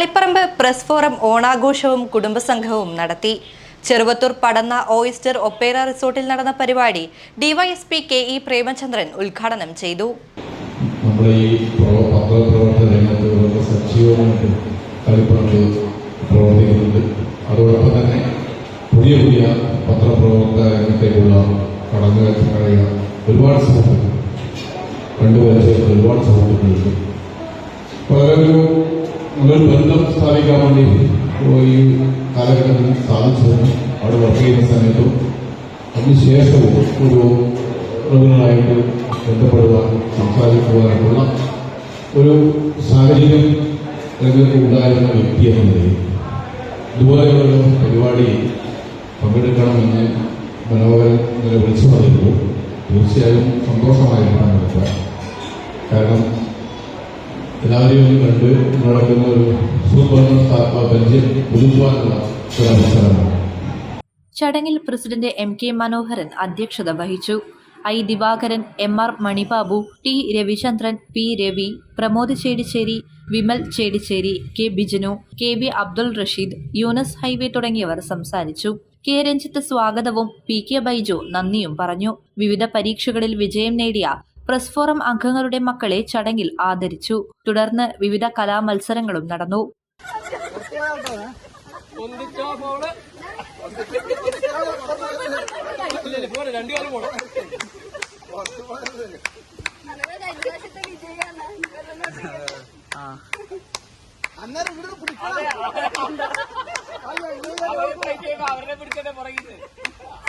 Taliparamba press forum ഓണാഘോഷവും കുടുംബസംഘവും നടത്തി. ചെറുവത്തൂർ പടന്ന ഓയിസ്റ്റർ ഒപ്പേറ റിസോർട്ടിൽ നടന്ന പരിപാടി ഡിവൈഎസ്പി കെ ഇ പ്രേമചന്ദ്രൻ ഉദ്ഘാടനം ചെയ്തു. അതോടൊപ്പം തന്നെ പുതിയ പുതിയ പത്രപ്രവർത്തന രംഗത്തേക്കുള്ള കടന്നുകയറ്റങ്ങളായ ഒരുപാട് സുഹൃത്തുക്കൾ ചേർത്ത് ഒരുപാട് സുഹൃത്തുക്കളുണ്ട്. വളരെ നല്ലൊരു ബന്ധം സ്ഥാപിക്കാൻ വേണ്ടി ഈ കാലഘട്ടത്തിൽ സാധിച്ചു. അവിടെ വർക്ക് ചെയ്യുന്ന സമയത്തും അതിനുശേഷവും ഒരു റെഗുലറായിട്ട് ബന്ധപ്പെടുവാൻ സംസാരിക്കുവാനായിട്ടുള്ള ഒരു സാഹചര്യം രംഗത്ത് ഉണ്ടായിരുന്ന വ്യക്തി എന്ന നിലയിൽ ഇതുപോലെയുള്ള പരിപാടി പങ്കെടുക്കണമെന്ന് മനോഹരൻ ഇന്നലെ വിളിച്ചു പറയുമ്പോൾ തീർച്ചയായും സന്തോഷമായിട്ടാണ് കാരണം എല്ലാവരെയും കണ്ട് നടക്കുന്ന ഒരു സുബന്ധ പരിചയം പുതുക്കുവാനുള്ള അവസരമാണ്. ചടങ്ങിൽ പ്രസിഡന്റ് എം കെ മനോഹരൻ അധ്യക്ഷത വഹിച്ചു. I Divakaran M R Manibabu T Ravichandran P Ravi Pramod Chedicheri Vimal Chedicheri K Bijanu K V Abdul Rasheed Yunus highway തുടങ്ങിയവർ സംസാരിച്ചു. കെ രഞ്ജിത്ത് സ്വാഗതവും പി കെ ബൈജു നന്ദിയും പറഞ്ഞു. വിവിധ പരീക്ഷകളിൽ വിജയം നേടിയ പ്രസ് ഫോറം അംഗങ്ങളുടെ മക്കളെ ചടങ്ങിൽ ആദരിച്ചു. തുടർന്ന് വിവിധ കലാമത്സരങ്ങളും നടന്നു. അവരെ കാലം പോണം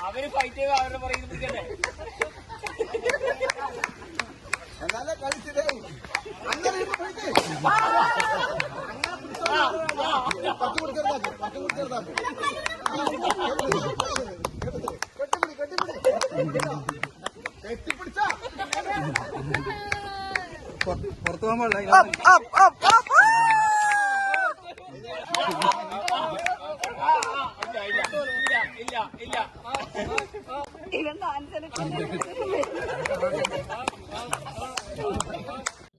അവർ ഫൈറ്റ് ചെയ്ത് അവരുടെ പിടിക്കട്ടെ പുറകിന്ന് പോകാൻ പാടില്ല ഇവൻ പുറകിന്ന്